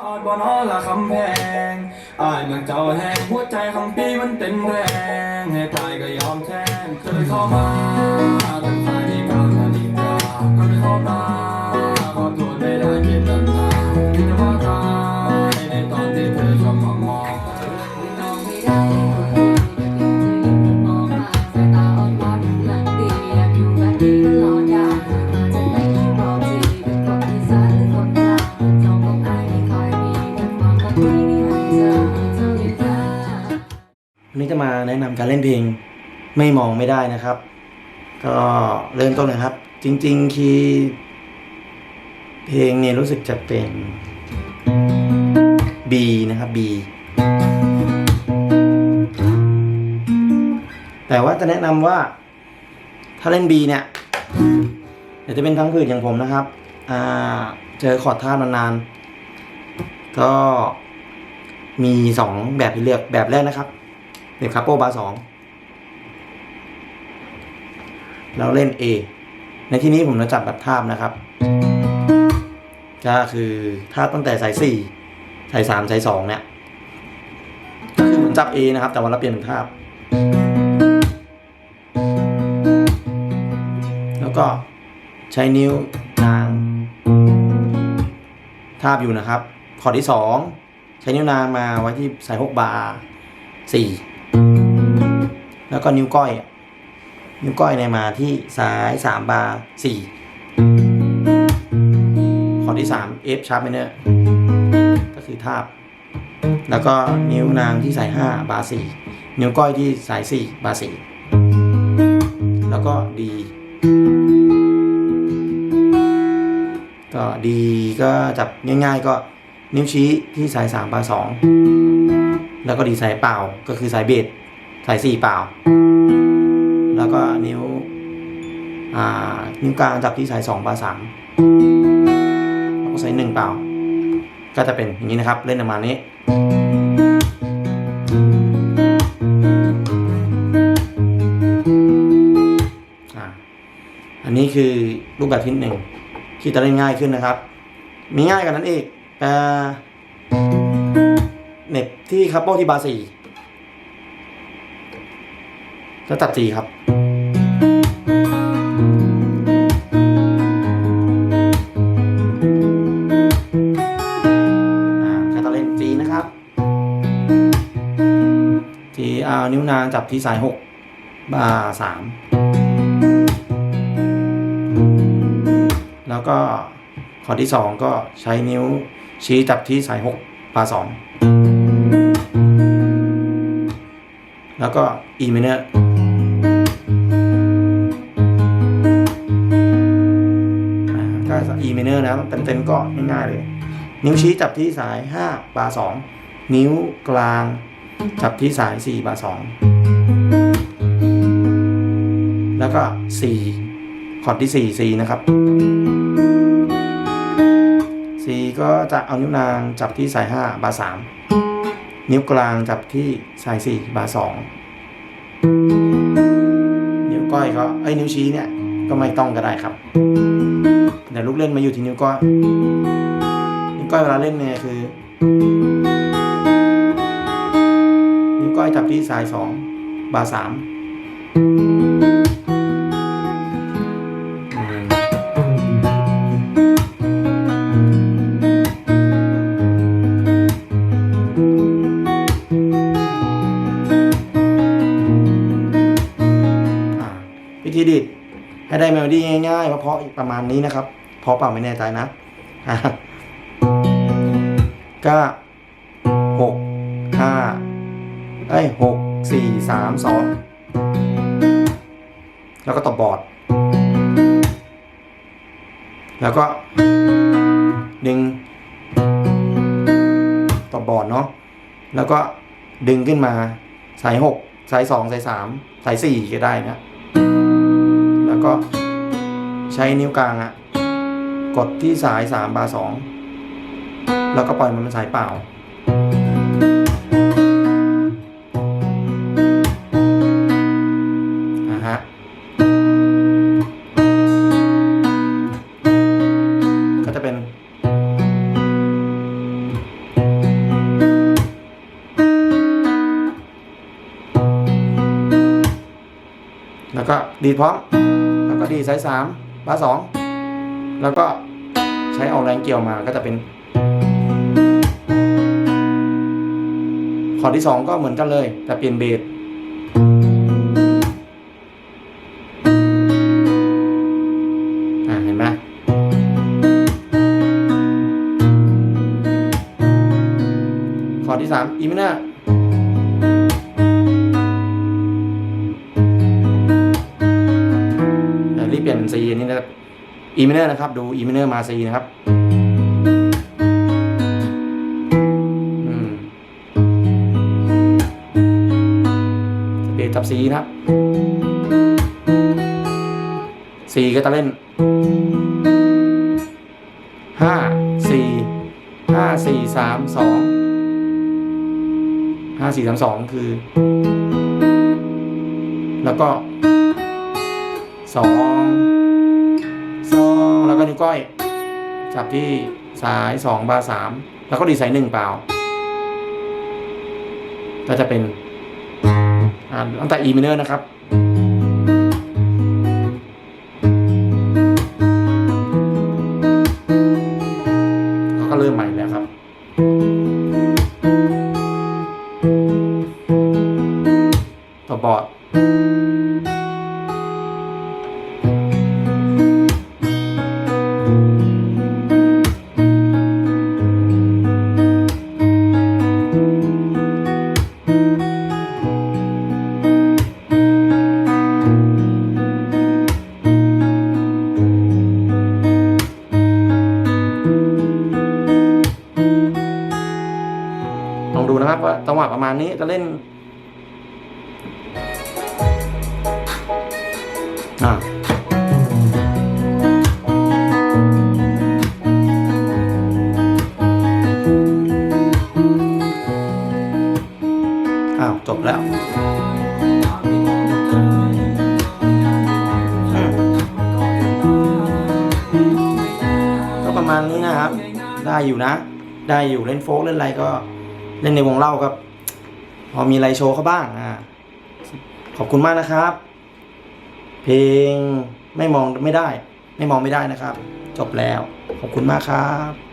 อดบอนอละคำแพงอายมันเจ้าแหงหัวใจคำปีมันเต็มแรง ให้ตายก็ยอมแทนเคยเข้ามาตั้งใจที่กลางนาฬิกาก็ไม่เข้ามา มาแนะนำการเล่นเพลงไม่มองไม่ได้นะครับ ก็เริ่มต้นนะครับ จริง ๆ คีย์เพลงเนี่ยรู้สึกจะเป็น B นะครับ B แต่ว่าจะแนะนำว่าถ้าเล่น B เนี่ยเดี๋ยวจะเป็นทั้งผืดอย่างผมนะครับอ่าเจอคอร์ดท่านาน ก็มีสองแบบให้เลือกแบบแรกนะครับ เป็นคาโปบาสองเราเล่น A ในที่นี้ผมจะจับแบบทาบนะครับ ก็คือทาบตั้งแต่สายสี่สายสามสายสองเนี่ยก็คือเหมือนจับ A นะครับ แต่ว่าเราเปลี่ยนเป็นทาบ แล้วก็ใช้นิ้วนาง ทาบอยู่นะครับคอร์ดที่สองใช้นิ้วนางมาไว้ที่สายหกบาร์สี่ แล้วก็นิ้วก้อย นิ้วก้อยเนี่ยมาที่ซ้ายสามบาร์สี่ขอที่สาม F sharp minor ก็คือทาบ แล้วก็นิ้วนางที่สายห้าบาร์สี่นิ้วก้อยที่สายสี่บาร์สี่แล้วก็ดีก็ดีก็จับง่าย ๆ ก็นิ้วชี้ที่สายสามบาร์สองแล้วก็ดีสายเปล่าก็คือสายเบส สายสี่เปล่า แล้วก็นิ้วอ่านิ้วกลางจับที่สายสองบาสามแล้วก็สายหนึ่งเปล่า ก็จะเป็นอย่างนี้นะครับ เล่นประมาณนี้อ่าอันนี้คือรูปแบบที่หนึ่งที่จะเล่นง่ายขึ้นนะครับ มีง่ายกว่านั้นอีกแต่เน็บที่คัพโปที่บาร์ สี่จะตัดสี่ครับอ่าแค่ตอนเล่นจีนะครับจีเอานิ้วนางจับที่สายหกบาสามแล้วก็ข้อที่สองก็ใช้นิ้วชี้จับที่สายหกบาสองแล้วก็ E minor minor นะเต็มๆก็ง่ายๆเลย นิ้วชี้จับที่สายห้าบาร์สองนิ้วกลางจับที่สายสี่บาร์สองแล้วก็สี่คอร์ดที่สี่ C นะครับ C ก็จะเอานิ้วนางจับที่สายห้าบาร์สามนิ้วกลางจับที่สายสี่บาร์สองนิ้วก้อยก็ไอ้ยนิ้วชี้เนี่ยก็ไม่ต้องก็ได้ครับ แต่ลูกเล่นมาอยู่ที่นิ้วก้อยนิ้วก้อยเวลาเล่นเนี่ยคือ นิ้วก้อยจับที่สายสองบาสามวิธีดิดให้ได้เมโลดี้ง่ายๆเพราะประมาณนี้นะครับ พราะเปล่าไม่แน่ใจนะอะก็หกห้าเอ้ยหกสี่สามสองแล้วก็ตบบอร์ด แล้วก็ดึงตบบอร์ดเนาะแล้วก็ดึงขึ้นมาสายหกสายสองสายสามสายสี่ก็ได้นะ แล้วก็ใช้นิ้วกลางอะ กดที่สาย3บาร์2แล้วก็ปล่อยมันเป็นสายเปล่า อะฮะ ก็จะเป็นแล้วก็ดีพร้อม แล้วก็ดีสายสามบาสอง แล้วก็ใช้เอาแรงเกี่ยวมาก็จะเป็นคอร์ดที่สองก็เหมือนกันเลย แต่เปลี่ยนเบสอ่าเห็นไหมคอร์ดที่สามอีมินอร์รีบเปลี่ยนซีนี่นะครับ อีมิเนอร์นะครับ ดูอีมิเนอร์มาซีนะครับเบสกับซีนะครับซีก็จะเล่นห้าสี่ห้าสี่สามสองห้าสี่สามสองคือ แล้วก็สอง แล้วก็นิ้วก้อย จับที่สายสองบาร์สามแล้วก็ดีสายหนึ่งเปล่า ก็จะเป็นอ่าตั้งแต่ E minor นะครับเขาก็เริ่มใหม่แล้วครับต่อบอร์ด ลองดูนะครับว่าจังหวะประมาณนี้จะเล่นอ่าอ้าวจบแล้วก็ประมาณนี้นะครับ ได้อยู่นะ ได้อยู่เล่นโฟกเล่นอะไรก็ เล่นในวงเล่าครับพอมีอะไรโชว์เขาบ้างอ่าขอบคุณมากนะครับ เพลงไม่มองไม่ได้ ไม่มองไม่ได้นะครับ จบแล้ว ขอบคุณมากครับ